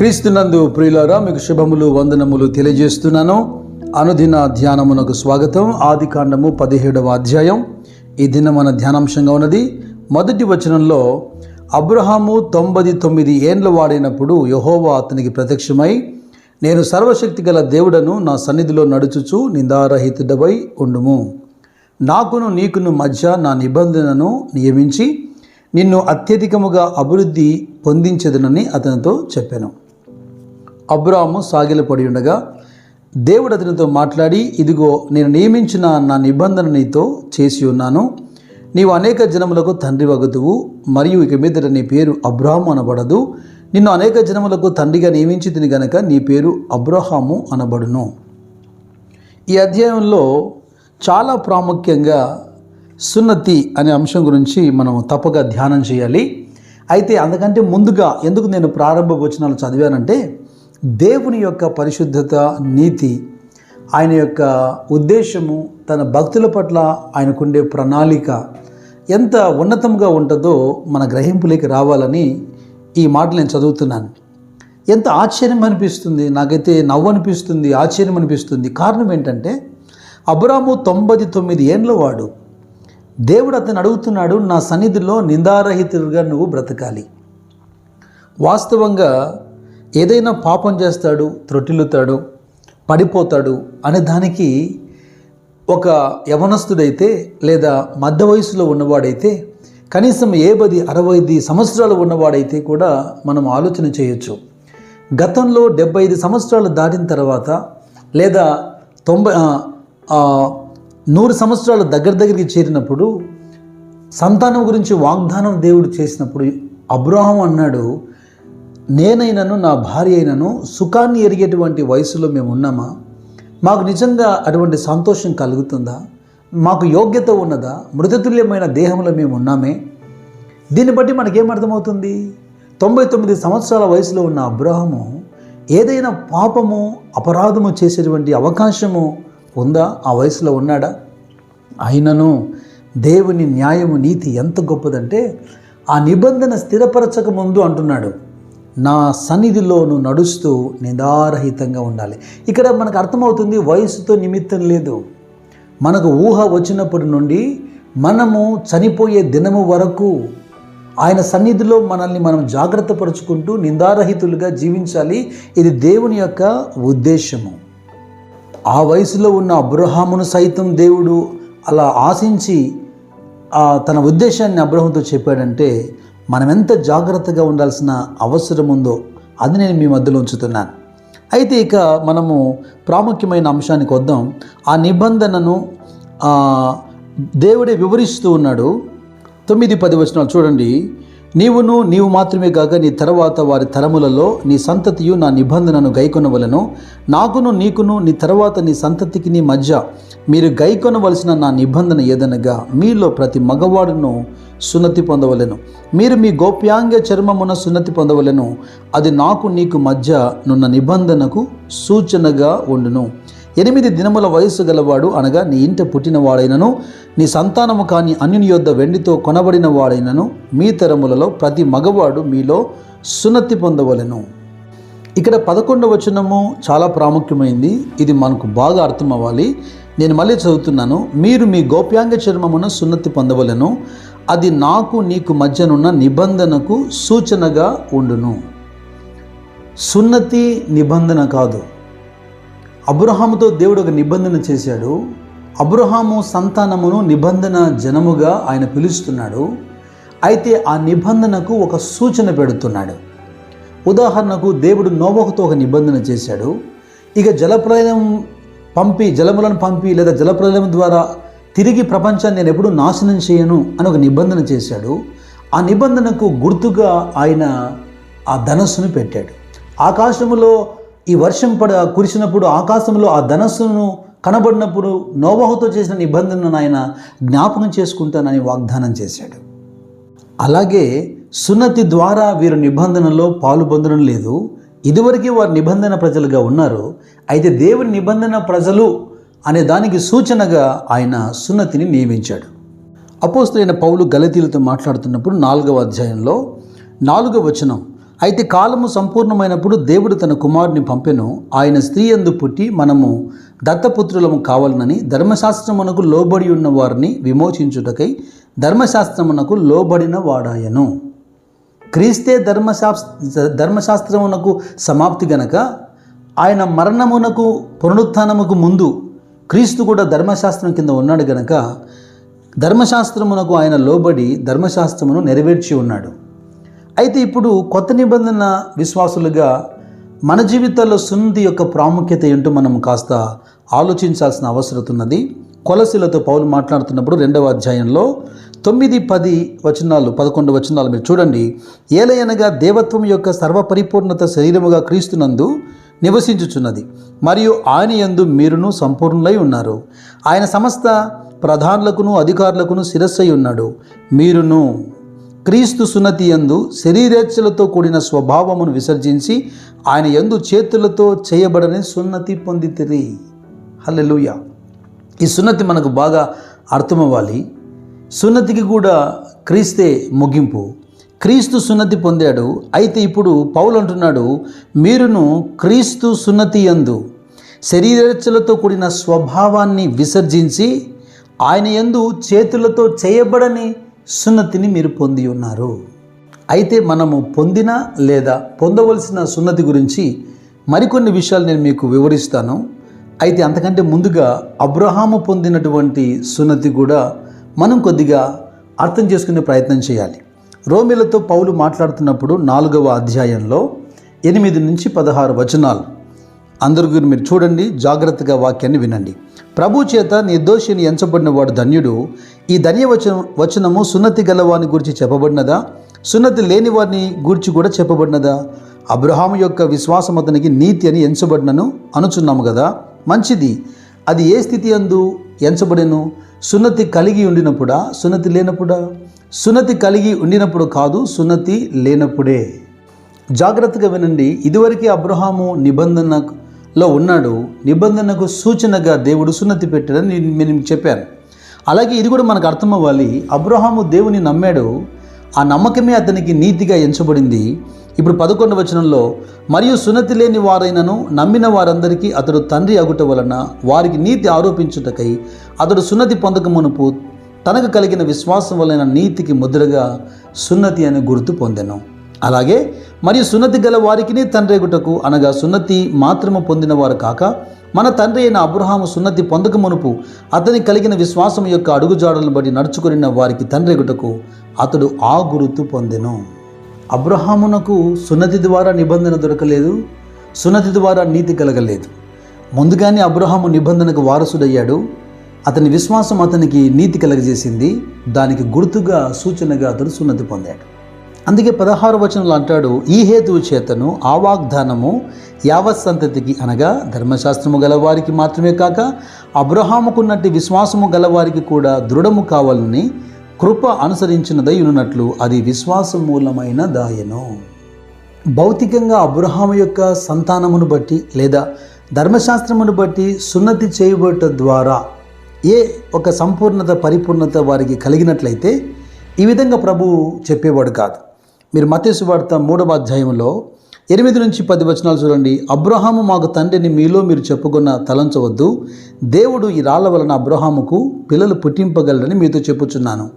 క్రీస్తునందు ప్రియులారా మీకు శుభములు వందనములు తెలియజేస్తున్నాను. అనుదిన ధ్యానమునకు స్వాగతం. ఆది కాండము పదిహేడవ అధ్యాయం. ఈ దిన మన ధ్యానాంశంగా ఉన్నది. మొదటి వచనంలో అబ్రహాము తొంభై తొమ్మిది ఏండ్లు వాడైనప్పుడు యహోవా అతనికి ప్రత్యక్షమై నేను సర్వశక్తి గల దేవుడను నా సన్నిధిలో నడుచుచు నిందారహితుడవై ఉండుము. నాకును నీకును మధ్య నా నిబంధనను నియమించి నిన్ను అత్యధికముగా అభివృద్ధి పొందించదనని అతనితో చెప్పాను. అబ్రాము సాగిలపడి ఉండగా దేవుడు అతనితో మాట్లాడి ఇదిగో నేను నియమించిన నా నిబంధన నీతో చేసి ఉన్నాను. నీవు అనేక జనములకు తండ్రి వగుతువు మరియు ఇక మీద నీ పేరు అబ్రాహము అనబడదు. నిన్ను అనేక జనములకు తండ్రిగా నియమించి తిని గనక నీ పేరు అబ్రహాము అనబడును. ఈ అధ్యాయంలో చాలా ప్రాముఖ్యంగా సున్నతి అనే అంశం గురించి మనం తప్పక ధ్యానం చేయాలి. అయితే అందుకంటే ముందుగా ఎందుకు నేను ప్రారంభ వచనాలు చదివానంటే దేవుని యొక్క పరిశుద్ధత నీతి ఆయన యొక్క ఉద్దేశము తన భక్తుల పట్ల ఆయనకుండే ప్రణాళిక ఎంత ఉన్నతంగా ఉంటుందో మన గ్రహింపులోకి రావాలని ఈ మాటలు నేను చదువుతున్నాను. ఎంత ఆశ్చర్యం అనిపిస్తుంది నాకైతే నవ్వు అనిపిస్తుంది ఆశ్చర్యం అనిపిస్తుంది. కారణం ఏంటంటే అబ్రాము తొంభై తొమ్మిది ఏండ్ల వాడు. దేవుడు అతను అడుగుతున్నాడు నా సన్నిధిలో నిందారహితుడిగా నువ్వు బ్రతకాలి. వాస్తవంగా ఏదైనా పాపం చేస్తాడు త్రొట్టిల్లుతాడు పడిపోతాడు అనే దానికి ఒక యవనస్తుడైతే లేదా మధ్య వయసులో ఉన్నవాడైతే కనీసం ఏ పది ఐదు సంవత్సరాలు ఉన్నవాడైతే కూడా మనం ఆలోచన చేయొచ్చు. గతంలో డెబ్బై ఐదు సంవత్సరాలు దాటిన తర్వాత లేదా తొంభై నూరు సంవత్సరాలు దగ్గర దగ్గరికి చేరినప్పుడు సంతానం గురించి వాగ్దానం దేవుడు చేసినప్పుడు అబ్రాహం అన్నాడు నేనైనను నా భార్య అయినను సుఖాన్ని ఎరిగేటువంటి వయసులో మేము ఉన్నామా? మాకు నిజంగా అటువంటి సంతోషం కలుగుతుందా? మాకు యోగ్యత ఉన్నదా? మృతతుల్యమైన దేహంలో మేము ఉన్నామే? దీన్ని బట్టి మనకేం అర్థమవుతుంది తొంభై తొమ్మిది సంవత్సరాల వయసులో ఉన్న అబ్రాహము ఏదైనా పాపము అపరాధము చేసేటువంటి అవకాశము ఉందా? ఆ వయసులో ఉన్నాడా? అయినను దేవుని న్యాయము నీతి ఎంత గొప్పదంటే ఆ నిబంధన స్థిరపరచక ముందు అంటున్నాడు. నా సన్నిధిలోను నడుస్తూ నిదారహితంగా ఉండాలి. ఇక్కడ మనకు అర్థమవుతుంది వయసుతో నిమిత్తం లేదు. మనకు ఊహ వచ్చినప్పటి నుండి మనము చనిపోయే దినము వరకు ఆయన సన్నిధిలో మనల్ని మనం జాగ్రత్త పరుచుకుంటూ నిందారహితులుగా జీవించాలి. ఇది దేవుని యొక్క ఉద్దేశము. ఆ వయసులో ఉన్న అబ్రహామును సైతం దేవుడు అలా ఆశించి ఆ తన ఉద్దేశాన్ని అబ్రహంతో చెప్పాడంటే మనం ఎంత జాగ్రత్తగా ఉండాల్సిన అవసరం ఉందో అది నేను మీ మధ్యలో ఉంచుతున్నాను. అయితే ఇక మనము ప్రాముఖ్యమైన అంశానికి వద్దాం. ఆ నిబంధనను దేవుడే వివరిస్తూ ఉన్నాడు. తొమ్మిది పది వచనాలు చూడండి. నీవును నీవు మాత్రమే కాక నీ తర్వాత వారి తరములలో నీ సంతతియు నా నిబంధనను గైకొనవలను. నాకును నీకును నీ తర్వాత నీ సంతతికి నీ మధ్య మీరు గైకొనవలసిన నా నిబంధన ఏదనగా మీలో ప్రతి మగవాడును సున్నతి పొందవలను. మీరు మీ గోప్యాంగ చర్మమున సున్నతి పొందవలెను. అది నాకు నీకు మధ్య నున్న నిబంధనకు సూచనగా ఉండును. ఎనిమిది దినముల వయస్సు గలవాడు అనగా నీ ఇంట పుట్టినవాడైనను నీ సంతానము కాని అన్యుని యొద్ద వెండితో కొనబడిన వాడైనను మీ తరములలో ప్రతి మగవాడు మీలో సున్నతి పొందవలెను. ఇక్కడ పదకొండవ వచనము చాలా ప్రాముఖ్యమైంది. ఇది మనకు బాగా అర్థం అవ్వాలి నేను మళ్ళీ చదువుతున్నాను. మీరు మీ గోప్యాంగ చర్మమున సున్నతి పొందవలెను. అది నాకు నీకు మధ్యనున్న నిబంధనకు సూచనగా ఉండును. సున్నతి నిబంధన కాదు. అబ్రహాముతో దేవుడు ఒక నిబంధన చేశాడు. అబ్రహాము సంతానమును నిబంధన జనముగా ఆయన పిలుస్తున్నాడు. అయితే ఆ నిబంధనకు ఒక సూచన పెడుతున్నాడు. ఉదాహరణకు దేవుడు నోవహుతో ఒక నిబంధన చేశాడు. ఇక జలప్రలయం పంపి జలములను పంపి లేదా జలప్రలయం ద్వారా తిరిగి ప్రపంచాన్ని నేను ఎప్పుడూ నాశనం చేయను అని ఒక నిబంధన చేశాడు. ఆ నిబంధనకు గుర్తుగా ఆయన ఆ ధనస్సును పెట్టాడు. ఆకాశములో ఈ వర్షం పడ కురిసినప్పుడు ఆకాశంలో ఆ ధనస్సును కనబడినప్పుడు నోవాహుతో చేసిన నిబంధనను ఆయన జ్ఞాపకం చేసుకుంటానని వాగ్దానం చేశాడు. అలాగే సున్నతి ద్వారా వీరు నిబంధనలో పాలు పొందడం లేదు. ఇదివరకే వారు నిబంధన ప్రజలుగా ఉన్నారు. అయితే దేవుని నిబంధన ప్రజలు అనే దానికి సూచనగా ఆయన సున్నతిని నియమించాడు. అపోస్తులైన పౌలు గలతీలతో మాట్లాడుతున్నప్పుడు నాలుగవ అధ్యాయంలో నాలుగవ వచనం అయితే కాలము సంపూర్ణమైనప్పుడు దేవుడు తన కుమారుని పంపెను ఆయన స్త్రీ ఎందు పుట్టి మనము దత్తపుత్రులము కావాలనని ధర్మశాస్త్రమునకు లోబడి ఉన్న వారిని విమోచించుటకై ధర్మశాస్త్రమునకు లోబడిన వాడాయను. క్రీస్తే ధర్మశాస్త్ర ధర్మశాస్త్రమునకు సమాప్తి గనక ఆయన మరణమునకు పునరుత్నముకు ముందు క్రీస్తు కూడా ధర్మశాస్త్రం కింద ఉన్నాడు గనక ధర్మశాస్త్రమునకు ఆయన లోబడి ధర్మశాస్త్రమును నెరవేర్చి ఉన్నాడు. అయితే ఇప్పుడు కొత్త నిబంధన విశ్వాసులుగా మన జీవితాల్లో సున్నతి యొక్క ప్రాముఖ్యత ఏంటో మనం కాస్త ఆలోచించాల్సిన అవసరం ఉన్నది. కొలసిలతో పౌలు మాట్లాడుతున్నప్పుడు రెండవ అధ్యాయంలో తొమ్మిది పది వచనాలు పదకొండు వచనాలు మీరు చూడండి. ఏలయనగా దేవత్వం యొక్క సర్వపరిపూర్ణత శరీరముగా క్రీస్తునందు నివసించుచున్నది. మరియు ఆయన యందు మీరును సంపూర్ణులై ఉన్నారు. ఆయన సమస్త ప్రధానులకును అధికారులకును శిరస్సై ఉన్నాడు. మీరును క్రీస్తు సున్నతి యందు శరీరేచ్ఛలతో కూడిన స్వభావమును విసర్జించి ఆయన యందు చేతులతో చేయబడని సున్నతి పొందితిరి. హల్లెలూయా. ఈ సున్నతి మనకు బాగా అర్థమవ్వాలి. సున్నతికి కూడా క్రీస్తే ముగింపు. క్రీస్తు సున్నతి పొందాడు. అయితే ఇప్పుడు పౌలు అంటున్నాడు మీరును క్రీస్తు సున్నతి యందు శరీరచలతో కూడిన స్వభావాన్ని విసర్జించి ఆయన యందు చేతులతో చేయబడని సున్నతిని మీరు పొంది ఉన్నారు. అయితే మనము పొందిన లేదా పొందవలసిన సున్నతి గురించి మరికొన్ని విషయాలు నేను మీకు వివరిస్తాను. అయితే అంతకంటే ముందుగా అబ్రహాము పొందినటువంటి సున్నతి కూడా మనం కొద్దిగా అర్థం చేసుకునే ప్రయత్నం చేయాలి. రోమిలతో పౌలు మాట్లాడుతున్నప్పుడు నాలుగవ అధ్యాయంలో ఎనిమిది నుంచి పదహారు వచనాలు. అందరు గురి మీరు చూడండి జాగ్రత్తగా వాక్యాన్ని వినండి. ప్రభు చేత నిర్దోషిని ఎంచబడిన వాడు ధన్యుడు. ఈ ధన్య వచన వచనము సున్నతి గలవాని గురించి చెప్పబడినదా? సున్నతి లేని వారిని గురించి కూడా చెప్పబడినదా? అబ్రహాము యొక్క విశ్వాసం అతనికి నీతి అని ఎంచబడినను అనుచున్నాము కదా? మంచిది. అది ఏ స్థితి అందు ఎంచబడెను? సున్నతి కలిగి ఉండినప్పుడా? సున్నతి లేనప్పుడా? సున్నతి కలిగి ఉండినప్పుడు కాదు సున్నతి లేనప్పుడే. జాగ్రత్తగా వినండి ఇదివరకే అబ్రహాము నిబంధనలో ఉన్నాడు. నిబంధనకు సూచనగా దేవుడు సున్నతి పెట్టాడని నేను నేను మీకు చెప్పాను. అలాగే ఇది కూడా మనకు అర్థం అవ్వాలి అబ్రహాము దేవుని నమ్మాడు. ఆ నమ్మకమే అతనికి నీతిగా ఎంచబడింది. ఇప్పుడు పదకొండు వచనంలో మరియు సున్నతి లేని వారైనను నమ్మిన వారందరికీ అతడు తండ్రి అగుట వలన వారికి నీతి ఆరోపించుటకై అతడు సున్నతి పొందక మునుపు తనకు కలిగిన విశ్వాసం వలన నీతికి ముద్రగా సున్నతి అని గుర్తు పొందెను. అలాగే మరియు సున్నతి గల వారికి తండ్రిగుటకు అనగా సున్నతి మాత్రము పొందిన వారు కాక మన తండ్రి అయిన అబ్రహాము సున్నతి పొందక మునుపు అతని కలిగిన విశ్వాసం యొక్క అడుగుజాడలను బట్టి నడుచుకున్న వారికి తండ్రిగుటకు అతడు ఆ గురుతు పొందెను. అబ్రహామునకు సున్నతి ద్వారా నిబంధన దొరకలేదు సున్నతి ద్వారా నీతి కలగలేదు. ముందుగానే అబ్రహాము నిబంధనకు వారసుడయ్యాడు. అతని విశ్వాసం అతనికి నీతి కలగజేసింది దానికి గుర్తుగా సూచనగా అతడు సున్నతి పొందాడు. అందుకే పదహారు వచనంలో అంటాడు ఈ హేతువు చేతను ఆ వాగ్దానము యావత్ సంతతికి అనగా ధర్మశాస్త్రము గలవారికి మాత్రమే కాక అబ్రహాముకున్నట్టు విశ్వాసము గలవారికి కూడా దృఢము కావాలని కృప అనుసరించినదై ఉన్నట్లు అది విశ్వాస మూలమైన దాయను. భౌతికంగా అబ్రహాము యొక్క సంతానమును బట్టి లేదా ధర్మశాస్త్రమును బట్టి సున్నతి చేయబట్ట ద్వారా ఏ ఒక సంపూర్ణత పరిపూర్ణత వారికి కలిగినట్లయితే ఈ విధంగా ప్రభువు చెప్పేవాడు కాదు. మీరు మతేసు వార్త మూడవ అధ్యాయంలో ఎనిమిది నుంచి పది వచనాలు చూడండి. అబ్రహాము మాకు తండ్రిని మీలో మీరు చెప్పుకున్న తలంచవద్దు. దేవుడు ఈ రాళ్ళ వలన అబ్రహాముకు పిల్లలు పుట్టింపగలరని మీతో చెప్పుచున్నాను.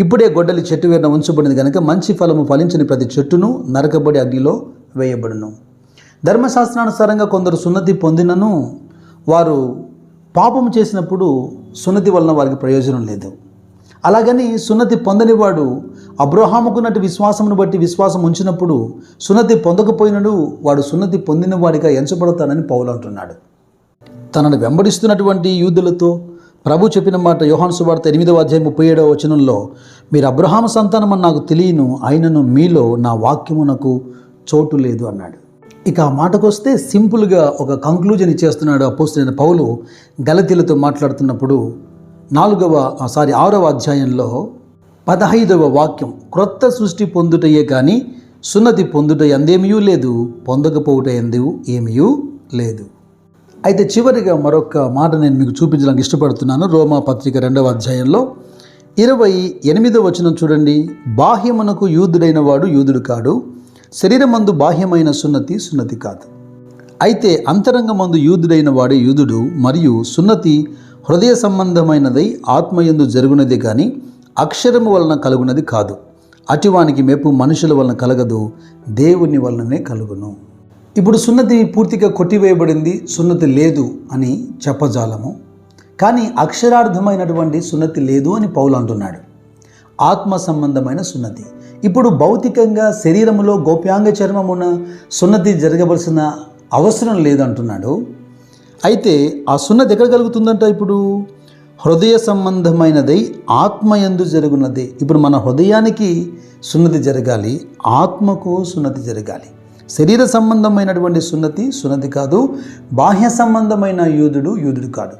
ఇప్పుడే గొడ్డలి చెట్టు వేరున ఉంచబడింది కనుక మంచి ఫలము ఫలించిన ప్రతి చెట్టును నరకబడి అగ్నిలో వేయబడును. ధర్మశాస్త్రానుసారంగా కొందరు సున్నతి పొందినను. వారు పాపం చేసినప్పుడు సున్నతి వలన వారికి ప్రయోజనం లేదు. అలాగని సున్నతి పొందనివాడు అబ్రహాముకున్నట్టు విశ్వాసమును బట్టి విశ్వాసం ఉంచినప్పుడు సున్నతి పొందకపోయినడు వాడు సున్నతి పొందిన వాడిగా ఎంచబడతానని పౌలు అంటున్నాడు. తనను వెంబడిస్తున్నటువంటి యూదులతో ప్రభు చెప్పిన మాట యోహాను సువార్త ఎనిమిదవ అధ్యాయం ముప్పై ఏడవ వచనంలో మీరు అబ్రహాము సంతానమని నాకు తెలియను ఆయనను మీలో నా వాక్యమునకు చోటు లేదు అన్నాడు. ఇక ఆ మాటకొస్తే సింపుల్గా ఒక కంక్లూజన్ ఇచ్చేస్తున్నాడు పోస్తున్న పౌలు గలతీలతో మాట్లాడుతున్నప్పుడు నాలుగవ ఆ, సారీ ఆరవ అధ్యాయంలో పదహైదవ వాక్యం క్రొత్త సృష్టి పొందుటయే కానీ సున్నతి పొందుట ఎందేమీ లేదు పొందకపోవుట ఎందు ఏమీ లేదు. అయితే చివరిగా మరొక మాట నేను మీకు చూపించడానికి ఇష్టపడుతున్నాను రోమా పత్రిక రెండవ అధ్యాయంలో ఇరవై ఎనిమిదవ వచనం చూడండి బాహ్యమునకు యూదుడైన వాడు యూదుడు కాడు శరీరమందు బాహ్యమైన సున్నతి సున్నతి కాదు. అయితే అంతరంగమందు యూదుడైన వాడే యూదుడు మరియు సున్నతి హృదయ సంబంధమైనదై ఆత్మయందు జరుగునది కానీ అక్షరము వలన కలుగునది కాదు. అటివానికి మెప్పు మనుషుల వలన కలగదు దేవుని వలననే కలుగును. ఇప్పుడు సున్నతి పూర్తిగా కొట్టివేయబడింది సున్నతి లేదు అని చెప్పజాలము. కానీ అక్షరార్థమైనటువంటి సున్నతి లేదు అని పౌలు అంటున్నాడు. ఆత్మ సంబంధమైన సున్నతి. ఇప్పుడు భౌతికంగా శరీరంలో గోప్యాంగ చర్మమున సున్నతి జరగవలసిన అవసరం లేదంటున్నాడు. అయితే ఆ సున్నతి ఎక్కడ కలుగుతుందంట ఇప్పుడు? హృదయ సంబంధమైనదై ఆత్మయందు జరుగునది. ఇప్పుడు మన హృదయానికి సున్నతి జరగాలి ఆత్మకు సున్నతి జరగాలి. శరీర సంబంధమైనటువంటి సున్నతి సున్నతి కాదు బాహ్య సంబంధమైన యూదుడు యూదుడు కాదు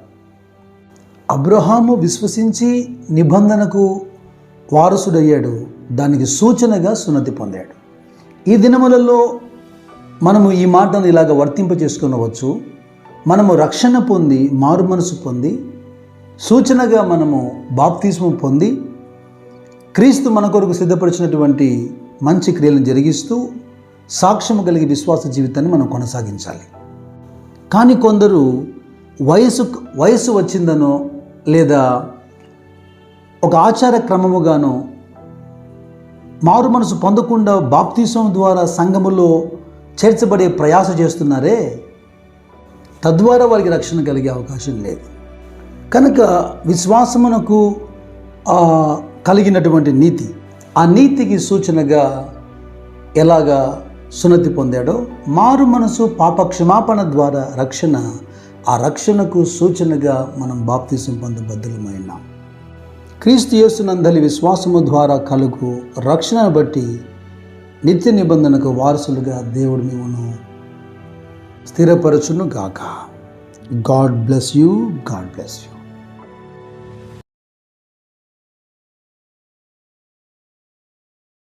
అబ్రహాము విశ్వసించి నిబంధనకు వారసుడయ్యాడు. దానికి సూచనగా సున్నతి పొందాడు. ఈ దినములలో మనము ఈ మాటను ఇలాగ వర్తింప చేసుకునవచ్చు. మనము రక్షణ పొంది మారు మనసు పొంది సూచనగా మనము బాప్తిస్ము పొంది క్రీస్తు మన కొరకు సిద్ధపరిచినటువంటి మంచి క్రియలను జరిగిస్తూ సాక్ష్యము కలిగి విశ్వాస జీవితాన్ని మనం కొనసాగించాలి. కానీ కొందరు వయసు వయసు వచ్చిందనో లేదా ఒక ఆచార క్రమముగాను మారు మనసు పొందకుండా బాప్తీసం ద్వారా సంఘములో చేర్చబడే ప్రయాస చేస్తున్నారే? తద్వారా వారికి రక్షణ కలిగే అవకాశం లేదు. కనుక విశ్వాసమునకు కలిగినటువంటి నీతి ఆ నీతికి సూచనగా ఎలాగా సున్నతి పొందాడో మారు మనసు పాప క్షమాపణ ద్వారా రక్షణ ఆ రక్షణకు సూచనగా మనం బాప్తీసం పొందబద్ధులమైనాం క్రీస్తు యేసునందలి విశ్వాసము ద్వారా కలుగు రక్షణను బట్టి నిత్య నిబంధనకు వారసులుగా దేవుడు మిమ్మను స్థిరపరచును గాక God bless you God bless you.